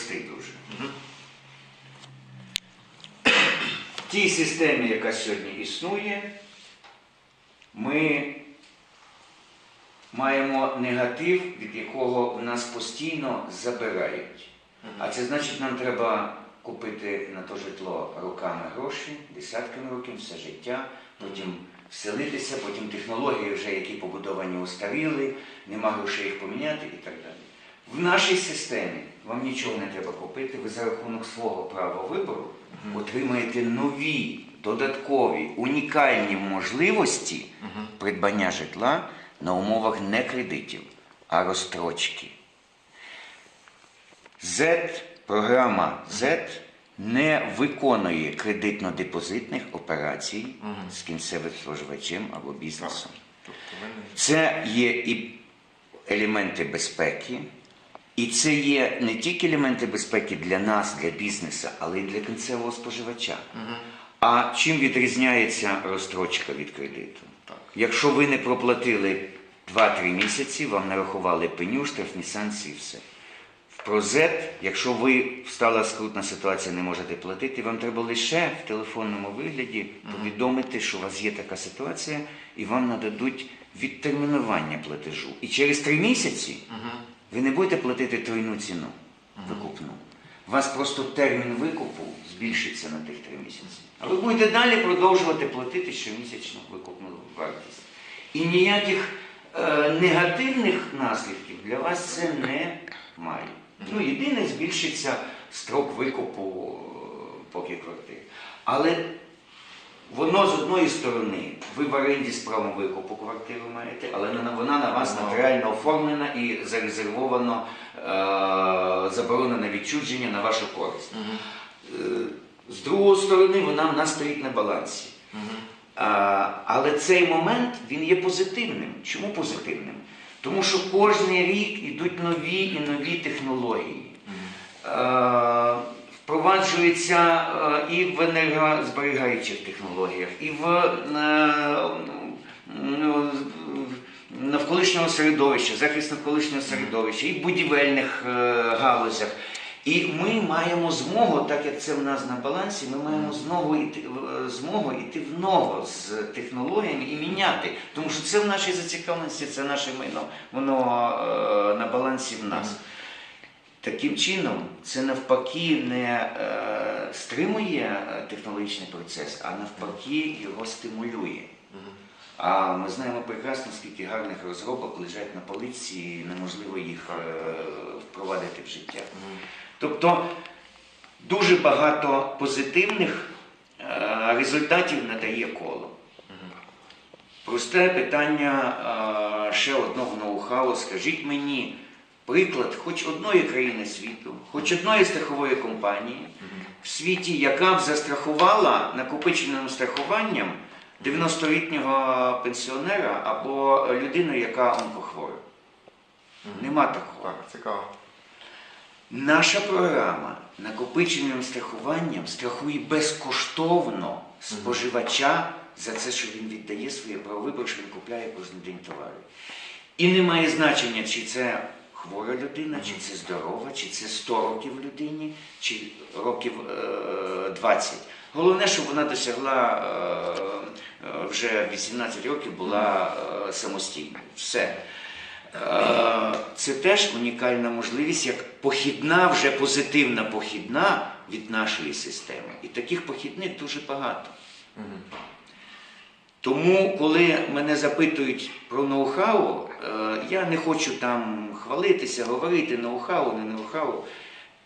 простий дуже. В тій системі, яка сьогодні існує, ми маємо негатив, від якого в нас постійно забирають. А це значить, нам треба купити на то житло роками гроші, десятками років, все життя, потім вселитися, потім технології, вже які побудовані устаріли, нема грошей їх поміняти і так далі. В нашій системі вам нічого не треба купити, ви за рахунок свого права вибору отримаєте нові, додаткові, унікальні можливості придбання житла на умовах не кредитів, а розстрочки. Z, програма Z не виконує кредитно-депозитних операцій з кінцевим споживачем або бізнесом. Тобто Це є і елементи безпеки, і це є не тільки елементи безпеки для нас, для бізнесу, але й для кінцевого споживача. А чим відрізняється розстрочка від кредиту? Так. Якщо ви не проплатили 2-3 місяці, вам нарахували пеню, штрафні санкції, все. В Прозет, якщо ви стала скрутна ситуація, не можете платити, вам треба лише в телефонному вигляді повідомити, що у вас є така ситуація, і вам нададуть відтермінування платежу. І через 3 місяці ви не будете платити тройну ціну викупну. У вас просто термін викупу збільшиться на тих 3 місяці. А ви будете далі продовжувати платити щомісячну викупну вартість. І ніяких е, негативних наслідків для вас це не має. Ну, єдине, збільшиться строк викупу е, поки квартир. Але Воно з одної сторони, ви в оренді з правом викупу квартиру маєте, але вона на вас нотаріально оформлена і зарезервовано, е, заборонено відчудження на вашу користь. Е, з другої сторони, вона в нас стоїть на балансі. А, але цей момент він є позитивним. Чому позитивним? Тому що кожен рік йдуть нові і нові технології. Впроваджуються е, і в енергозберігаючих технологіях, і в е, ну, навколишнього середовища, захист навколишнього середовища, і в будівельних е, галузях. І ми маємо змогу, так як це в нас на балансі, ми маємо знову йти, змогу йти в ногу з технологіями і міняти. Тому що це в нашій зацікавленості, це наше майно, воно на балансі в нас. Таким чином, це навпаки не е, стримує технологічний процес, а навпаки його стимулює. А ми знаємо прекрасно, скільки гарних розробок лежать на полиці, і неможливо їх е, впровадити в життя. Тобто дуже багато позитивних е, результатів надає коло. Просте питання е, ще одного ноу-хау. Скажіть мені приклад хоч одної країни світу, хоч одної страхової компанії в світі, яка б застрахувала накопиченим страхуванням 90-літнього пенсіонера або людину, яка онкохвора. Нема такого. Так, цікаво. Наша програма накопиченим страхуванням страхує безкоштовно споживача за це, що він віддає своє право вибору, що він купляє кожен день товари. І не має значення, чи це хвора людина, чи це здорова, чи це 100 років людині, чи років е, 20. Головне, щоб вона досягла е, е, вже 18 років, була е, самостійною. Все. Е, Це теж унікальна можливість, як похідна, вже позитивна похідна від нашої системи. І таких похідних дуже багато. Тому, коли мене запитують про ноу-хау, е, я не хочу там хвалитися, говорити ноу-хау, не ноу-хау.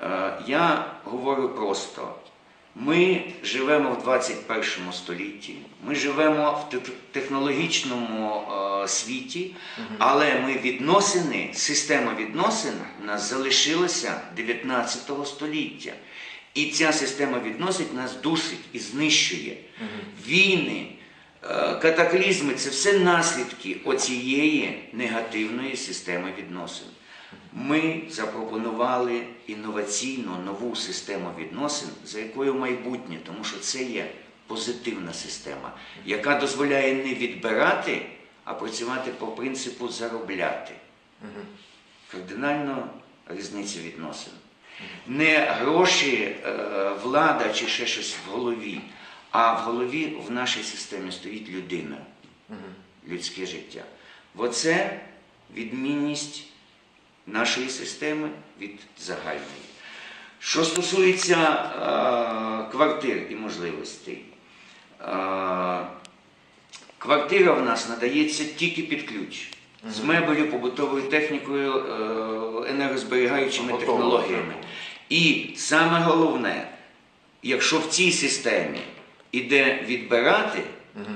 Е, Я говорю просто. Ми живемо в 21 столітті, ми живемо в технологічному е, світі, але ми відносини, система відносин у нас залишилася 19 століття. І ця система відносин нас дусить і знищує. Війни, катаклізми це все наслідки оцієї негативної системи відносин. Ми запропонували інноваційну нову систему відносин, за якою майбутнє, тому що це є позитивна система, яка дозволяє не відбирати, а працювати по принципу заробляти. Кардинально різниця відносин. Не гроші, е, влада чи ще щось в голові, а в голові в нашій системі стоїть людина, людське життя. Оце відмінність нашої системи від загальної. Що стосується е, квартир і можливостей, е, квартира в нас надається тільки під ключ. З мебелю, побутовою технікою, е, енергозберігаючими технологіями. І саме головне, якщо в цій системі іде відбирати,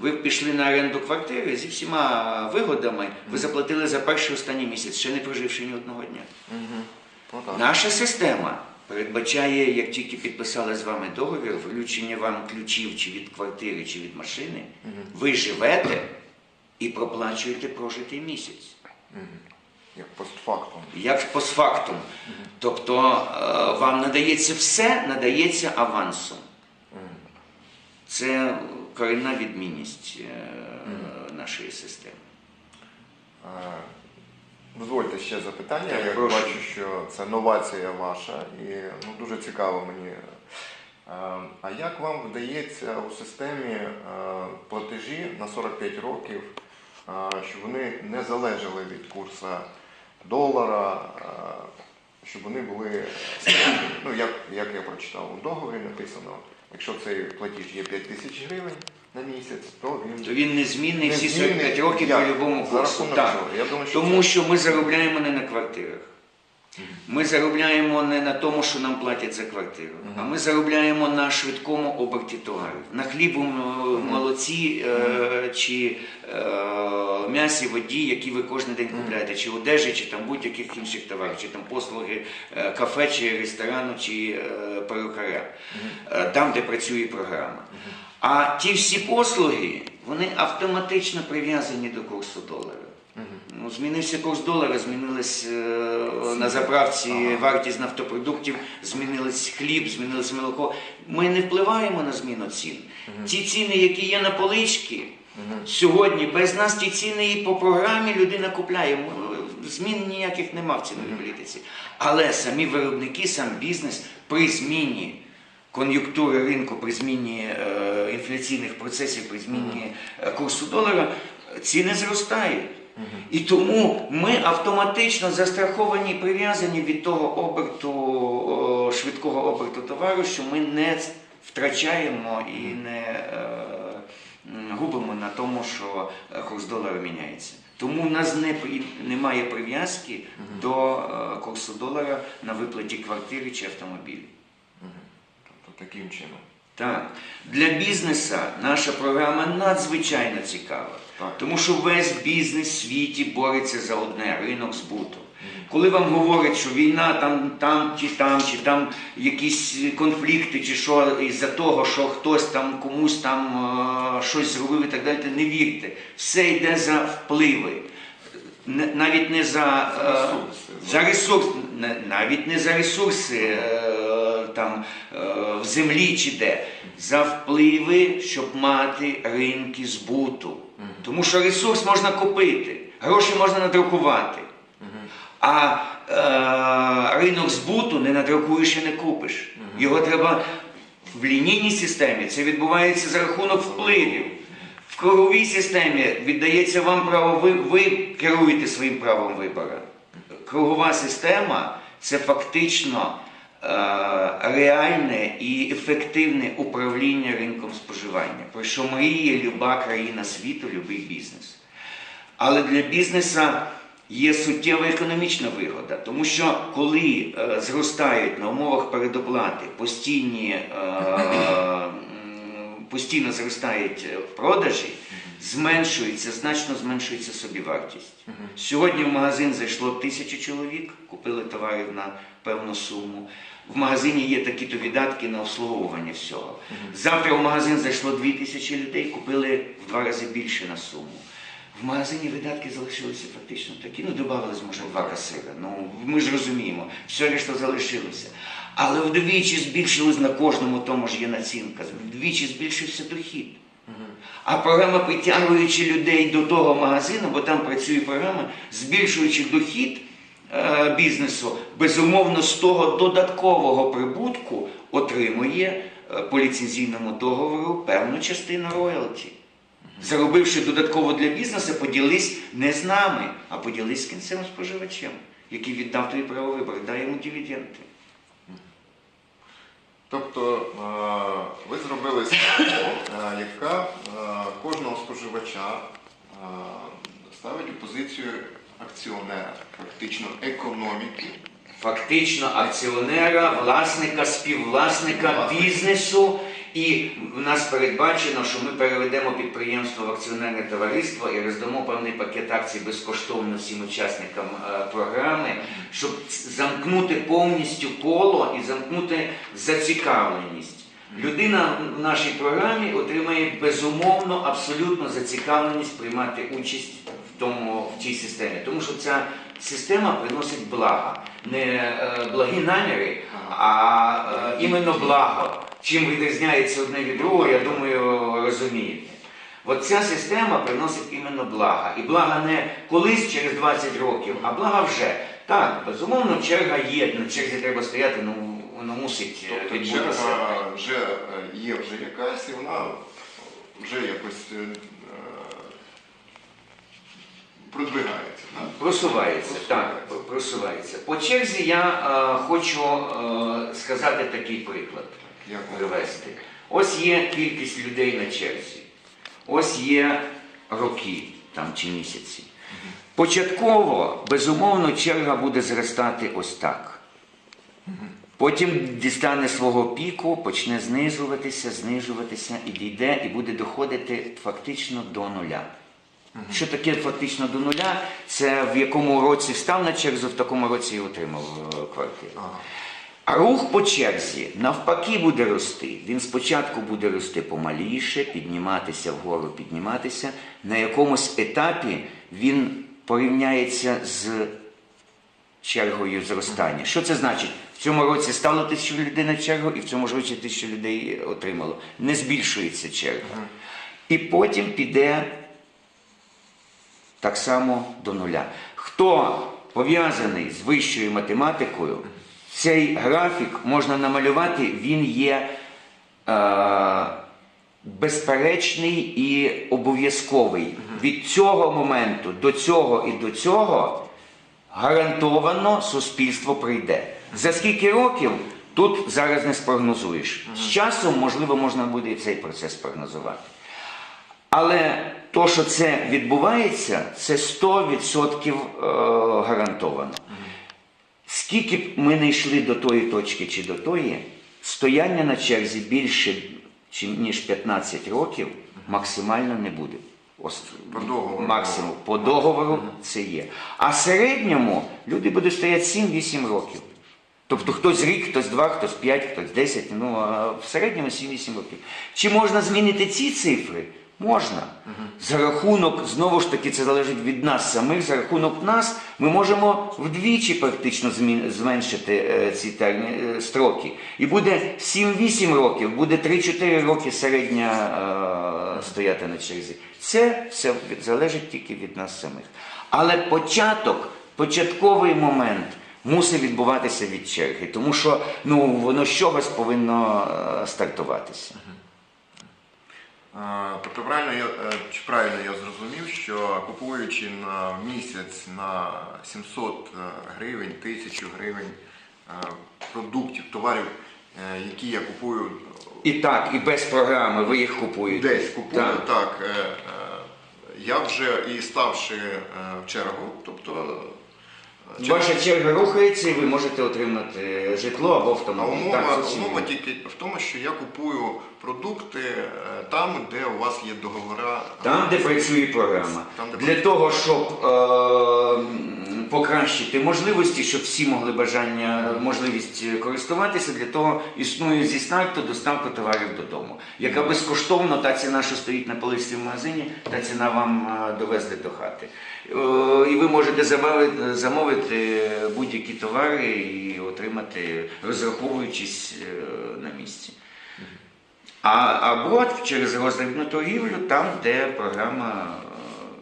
ви пішли на оренду квартири зі всіма вигодами, ви заплатили за перший останній місяць, ще не проживши ні одного дня. Ну. Наша система передбачає, як тільки підписали з вами договір, вручення вам ключів чи від квартири, чи від машини, ви живете і проплачуєте прожитий місяць. Як постфактум. Як постфактум. Тобто е, вам надається все, надається авансом. Це корінна відмінність е, нашої системи. Дозвольте ще запитання. Так, Я прошу. бачу, що це новація ваша, і ну, дуже цікаво мені. А як вам вдається у системі е, платежі на 45 років, щоб вони не залежали від курсу долара, щоб вони були, ну як, як я прочитав у договорі написано, якщо цей платіж є 5 тисяч гривень на місяць, то він То він незмінний всі Незмінний. 45 років Як? по любому За курсу. рахунок Так. чого? Я думаю, що Тому це- що ми заробляємо не на квартирах. Ми заробляємо не на тому, що нам платять за квартиру, а ми заробляємо на швидкому оберті товарів, на хлібу, м, молоці е, чи м'ясі, воді, які ви кожен день купляєте, чи одежі, чи там будь-яких інших товарів, чи там послуги е, кафе, чи ресторану, чи е, перукаря, е, там, де працює програма. А ті всі послуги, вони автоматично прив'язані до курсу долара. Ну, змінився курс долара, змінилась е, на заправці вартість нафтопродуктів, змінилось хліб, змінилось молоко. Ми не впливаємо на зміну цін. Ті ціни, які є на сьогодні без нас ті ціни і по програмі людина купляє. Змін ніяких нема в ціновій політиці. Але самі виробники, сам бізнес при зміні кон'юнктури ринку, при зміні е, інфляційних процесів, при зміні е, курсу долара, ціни зростають. І тому ми автоматично застраховані і прив'язані від того оберту, о, швидкого оберту товару, що ми не втрачаємо і не е, губимо на тому, що е, курс долара міняється. Тому в нас не, немає прив'язки до е, курсу долара на виплаті квартири чи автомобілі. Тобто таким чином. Так, для бізнесу наша програма надзвичайно цікава, Так. тому що весь бізнес в світі бореться за одне ринок збуту. Коли вам говорять, що війна там, там чи там, чи там якісь конфлікти, чи що із-за того, що хтось там комусь там е, щось зробив і так далі, не вірте. Все йде за впливи. Навіть не за, е, Ресурси. за ресурс, навіть не за ресурси е, там в землі чи де, за впливи, щоб мати ринки збуту. Тому що ресурс можна купити, гроші можна надрукувати. А е, ринок збуту не надрукуєш і не купиш. Його треба в лінійній системі. Це відбувається за рахунок впливів. В круговій системі віддається вам право, ви, ви керуєте своїм правом вибору. Кругова система це фактично е, реальне і ефективне управління ринком споживання, про що мріє люба країна світу, любий бізнес. Але для бізнесу є суттєва економічна вигода, тому що коли е, зростають на умовах передоплати постійні, е, постійно зростають е, продажі, зменшується, значно зменшується собівартість. Сьогодні в магазин зайшло тисячу чоловік, купили товарів на певну суму. В магазині є такі-то видатки на обслуговування всього. Завтра в магазин зайшло дві тисячі людей, купили в два рази більше на суму. В магазині видатки залишилися фактично такі. Ну, додавалось, може, два касира. Ну, ми ж розуміємо, все решта залишилося. Але вдвічі збільшилось на кожному тому ж є націнка, вдвічі збільшився дохід. А програма, притягуючи людей до того магазину, бо там працює програма, збільшуючи дохід, е, бізнесу, безумовно, з того додаткового прибутку отримує е, по ліцензійному договору певну частину роялті. Заробивши додатково для бізнесу, поділись не з нами, а поділись з кінцевим споживачем, який віддав тобі право вибору, дай йому дивіденди. Тобто е, ви зробили систему, е, яка е, кожного споживача ставить у позицію акціонера, фактично економіки. Фактично акціонера, власника, співвласника бізнесу. І в нас передбачено, що ми переведемо підприємство в акціонерне товариство і роздамо певний пакет акцій безкоштовно всім учасникам е, програми, щоб замкнути повністю коло і замкнути зацікавленість. Людина в нашій програмі отримає безумовно абсолютно зацікавленість приймати участь в тому в цій системі, тому що ця система приносить блага, не е, благі наміри, а е, іменно благо. Чим відрізняється одне від другого, я думаю, розумієте. От ця система приносить іменно блага. І блага не колись через 20 років, а блага вже. Так, безумовно, черга є, на черзі треба стояти, ну воно мусить е, Тобто відбутися. черга вже є вже якась, і вона вже якось продвигається. да? Просувається, так, просувається. По черзі я е, хочу е, сказати такий приклад Як привести. Ось є кількість людей на черзі, ось є роки там чи місяці. Початково, безумовно, черга буде зростати ось так. Потім дістане свого піку, почне знижуватися, знижуватися і дійде, і буде доходити фактично до нуля. Що таке фактично до нуля? Це в якому році встав на чергу, в такому році і отримав е, квартиру. А рух по черзі навпаки буде рости. Він спочатку буде рости помаліше, підніматися вгору, підніматися. На якомусь етапі він порівняється з чергою зростання. Що це значить? В цьому році стало тисячу людей на чергу, і в цьому ж році тисячу людей отримало. Не збільшується черга. І потім піде так само до нуля. Хто пов'язаний з вищою математикою, цей графік можна намалювати, він є е, безперечний і обов'язковий. Від цього моменту до цього і до цього гарантовано суспільство прийде. За скільки років тут зараз не спрогнозуєш. З часом, можливо, можна буде і цей процес прогнозувати. Але то, що це відбувається, це 100% е, гарантовано. Скільки б ми не йшли до тої точки чи до тої, стояння на черзі більше ніж 15 років максимально не буде. По договору. Максимум по договору це є. А в середньому люди будуть стояти 7-8 років. Тобто хтось рік, хтось два, хтось п'ять, хтось 10, ну а в середньому 7-8 років. Чи можна змінити ці цифри? Можна. За рахунок, знову ж таки, це залежить від нас самих, за рахунок нас ми можемо вдвічі практично зменшити е, ці термі- е, строки. І буде 7-8 років, буде 3-4 роки середня е, стояти на черзі. Це все залежить тільки від нас самих. Але початок, початковий момент мусить відбуватися від черги, тому що ну, воно з чогось повинно стартуватися. Е, Тобто правильно я е, чи правильно я зрозумів, що купуючи на місяць на 700 е, гривень, 1000 гривень продуктів, товарів, які я купую І так, і без програми ви їх купуєте. десь купую, Так. так, я вже і ставши в чергу, тобто Ваша черга рухається і ви можете отримати житло або А автомобіль. умова, Так, зовсім умова вірно. тільки в тому, що я купую продукти е, там, де у вас є договора. Там, де працює програма. Там, де Для працює. того, щоб е, м, покращити можливості, щоб всі могли бажання, можливість користуватися, для того існує зі старту доставка товарів додому, яка безкоштовно, та ціна, що стоїть на полиці в магазині, та ціна вам е, довезти до хати. Е, І ви можете замовити, будь-які товари і отримати, розраховуючись е, на місці. А, або через роздрібну торгівлю, там, де програма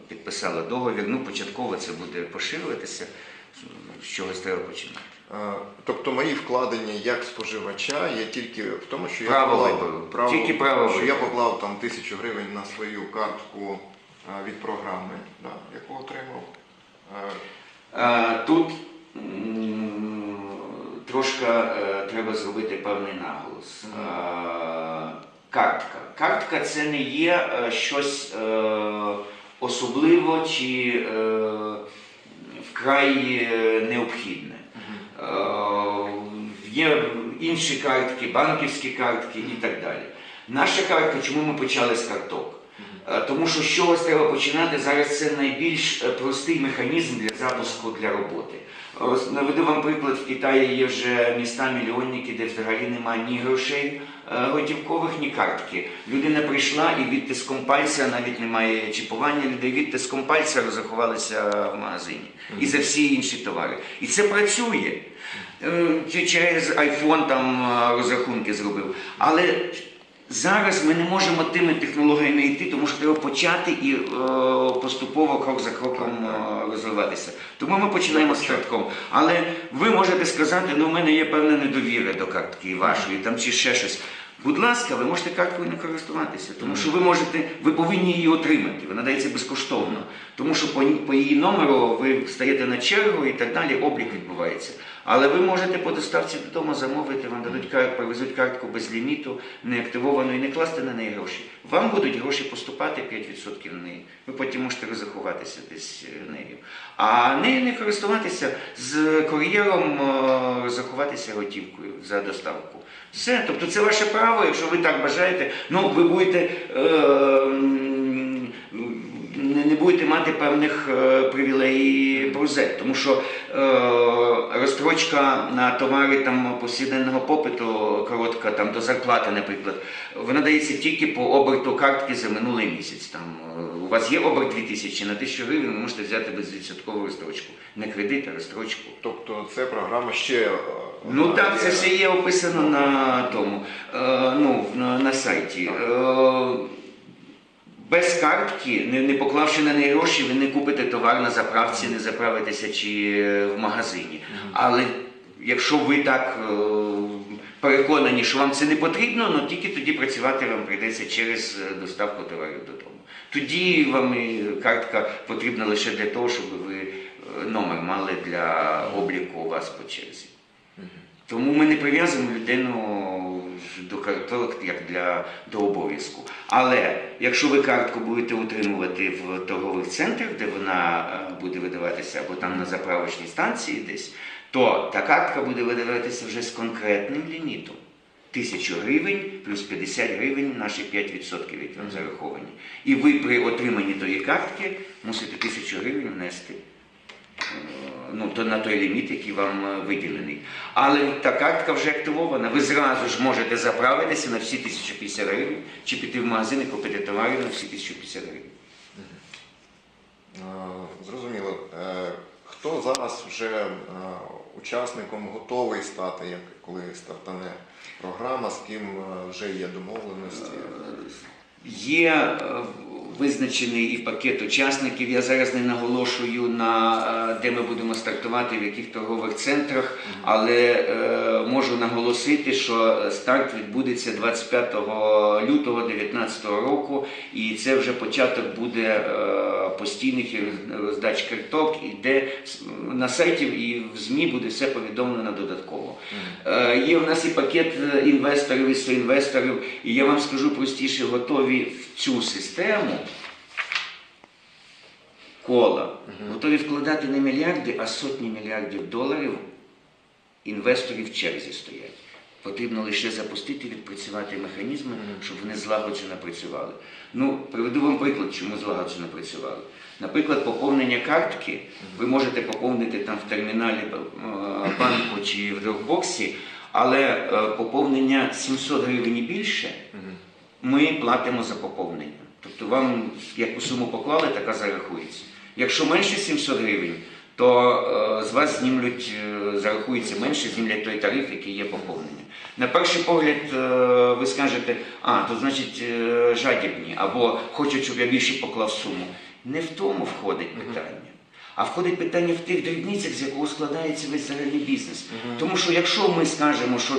підписала договір, ну початково це буде поширюватися. з чогось треба починати. Е, Тобто мої вкладення як споживача є тільки в тому, що Право я поклав, вибору. Тільки право що я поклав там тисячу гривень на свою картку е, від програми, да, яку отримав. Е, Тут трошки треба зробити певний наголос. Картка. Картка це не є щось особливо чи е, вкрай е, необхідне. Е, Є інші картки, банківські картки і так далі. Наша картка, чому ми почали з карток? Е, Тому що з чогось треба починати. Зараз це найбільш простий механізм для запуску для роботи. Наведу вам приклад, в Китаї є вже міста мільйонники, де взагалі немає ні грошей готівкових, ні картки. Людина прийшла і відтиском пальця, навіть немає чіпування людей, відтиском пальця розрахувалися в магазині. І за всі інші товари. І це працює. Е, Через iPhone там е, розрахунки зробив. Але Зараз ми не можемо тими технологіями йти, тому що треба почати і е, поступово крок за кроком е, розвиватися. Тому ми починаємо з картком. Але ви можете сказати, ну в мене є певна недовіра до картки вашої, там чи ще щось. Будь ласка, ви можете карткою не користуватися, тому що ви можете, ви повинні її отримати. Вона дається безкоштовно. Тому що по, по її номеру ви стаєте на чергу і так далі, облік відбувається. Але ви можете по доставці додому замовити, вам дадуть картку, привезуть картку без ліміту, не активовану і не класти на неї гроші. Вам будуть гроші поступати 5% на неї. Ви потім можете розрахуватися десь е, нею. А нею не користуватися з кур'єром, е, розрахуватися готівкою за доставку. Все, тобто це ваше право, якщо ви так бажаєте. Ну, ви будете. Е, не, не будете мати певних е, привілеїв тому що е, розстрочка на товари там повсякденного попиту коротка, там до зарплати, наприклад, вона дається тільки по оберту картки за минулий місяць. Там е, у вас є оберт 2000 на 1000 гривень, ви можете взяти безвідсоткову розстрочку. Не кредит, а розстрочку. Тобто це програма ще. е, Ну так, це все є описано на тому, е, ну, на, на сайті. Е, без картки, не, не поклавши на неї гроші, ви не купите товар на заправці, не заправитеся чи е, в магазині. Але якщо ви так е, переконані, що вам це не потрібно, ну тільки тоді працювати вам прийдеться через е, доставку товарів додому. Тоді вам і картка потрібна лише для того, щоб ви номер мали для обліку у вас по черзі. Тому ми не прив'язуємо людину до карток як для до обов'язку. Але якщо ви картку будете утримувати в торгових центрах, де вона е, буде видаватися, або там на заправочній станції десь, то та картка буде видаватися вже з конкретним лімітом. Тисячу гривень плюс 50 гривень наші 5%, які вам зараховані. І ви при отриманні тої картки мусите тисячу гривень внести е, ну, то на той ліміт, який вам е, виділений. Але та картка вже активована. Ви зразу ж можете заправитися на всі 1050 гривень, чи піти в магазин і купити товари на всі 1050 гривень. Е, Зрозуміло. Е, Хто зараз вже учасником готовий стати, як коли стартане програма, з ким вже є домовленості? Є визначений і пакет учасників. Я зараз не наголошую на е, де ми будемо стартувати, в яких торгових центрах, але е, можу наголосити, що старт відбудеться 25 лютого 2019 року, і це вже початок буде е, постійних роздач карток, і де на сайті і в ЗМІ буде все повідомлено додатково. Е, Є у нас і пакет інвесторів і соінвесторів, і я вам скажу простіше, готові в цю систему кола, готові вкладати не мільярди, а сотні мільярдів доларів інвесторів в черзі стоять. Потрібно лише запустити, відпрацювати механізми, щоб вони злагоджено працювали. Ну, приведу вам приклад, чому злагоджено працювали. Наприклад, поповнення картки ви можете поповнити там в терміналі е, банку чи в дропбоксі, але е, поповнення 700 гривень і більше ми платимо за поповнення. Тобто вам яку суму поклали, така зарахується. Якщо менше 700 гривень, то е, з вас знімлють, е, зарахується менше, знімлять той тариф, який є поповнення. На перший погляд е, ви скажете, а, то значить жадібні, або хочуть, щоб я більше поклав суму. Не в тому входить питання. а входить питання в тих дрібницях, з якого складається весь загальний бізнес. Тому що якщо ми скажемо, що